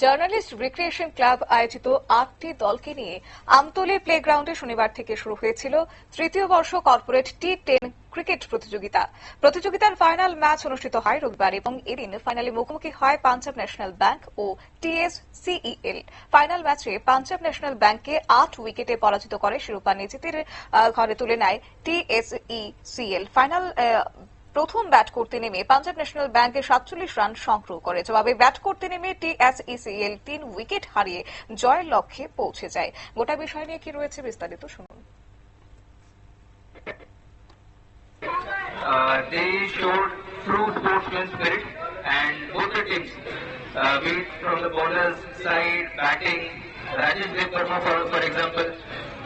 Journalist recreation club আয়োজিত আটটি দলকে নিয়ে আমতলী প্লেগ্রাউন্ডে শনিবার থেকে শুরু হয়েছিল তৃতীয় বর্ষ কর্পোরেট টি টেন ক্রিকেট প্রতিযোগিতা। প্রতিযোগিতার ফাইনাল ম্যাচ অনুষ্ঠিত হয় রবিবার এবং এদিন ফাইনালে মুখোমুখি হয় পাঞ্জাব ন্যাশনাল ব্যাংক ও টিএস সিইএল ফাইনাল ম্যাচে পাঞ্জাব ন্যাশনাল ব্যাংককে আট উইকেটে পরাজিত করে শিরোপা নিজেদের ঘরে তুলে নেয় টিএসইসিএল। ফাইনাল প্রথম ব্যাট করতে নেমে পাঞ্জাব ন্যাশনাল ব্যাংকে সাতচল্লিশ রান সংগ্রহ করে জবাবে ব্যাট করতে নেমে টিএসইসিএল তিন উইকেট হারিয়ে জয়ের লক্ষ্যে পৌঁছে যায় গোটা বিষয় নিয়ে কি রয়েছে বিস্তারিত শুনুন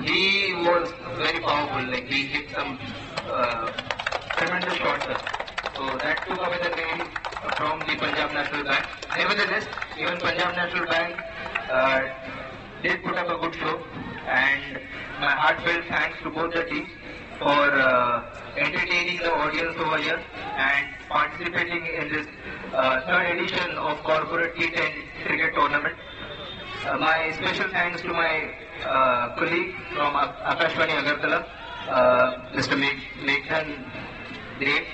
he was very powerful. Like he hit some uh, tremendous shots. sir. So that took away the game from the Punjab National Bank. Nevertheless, even Punjab National Bank uh, did put up a good show and my heartfelt thanks to both the teams for uh, entertaining the audience over here and participating in this uh, third edition of Corporate T10 Cricket Tournament. Uh, my special thanks to my uh, colleague from Ak- Akashvani Agartala, uh, Mr. Meg- Meghan Dev.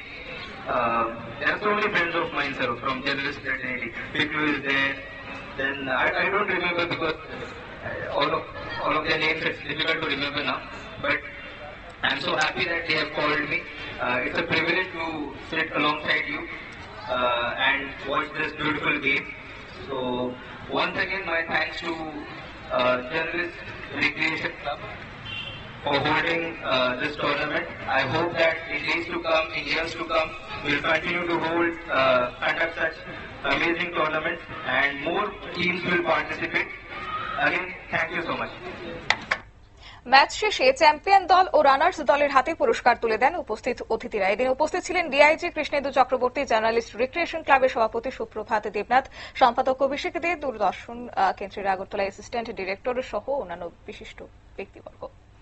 Uh, there are so many friends of mine, sir, from journalist fraternity. People is there. Then I, I don't remember because uh, all of all of their names it's difficult to remember now. But I'm so happy that they have called me. Uh, it's a privilege to sit alongside you uh, and watch this beautiful game. So once again, my thanks to uh, Journalist Recreation Club for holding uh, this tournament. I hope that in days to come, in years to come, we'll continue to hold, uh, conduct such amazing tournaments and more teams will participate. Again, thank you so much. Match শেষে champion দল ও runners দলের হাতে পুরস্কার তুলে দেন উপস্থিত অতিথিরা এদিন উপস্থিত ছিলেন DIG Krishnendu Chakraborty journalist recreation ক্লাবের সভাপতি সুপ্রভাত দেবনাথ সম্পাদক অভিষেক দে দূরদর্শন কেন্দ্রের আগরতলা অ্যাসিস্ট্যান্ট ডিরেক্টর সহ অন্যান্য বিশিষ্ট ব্যক্তিবর্গ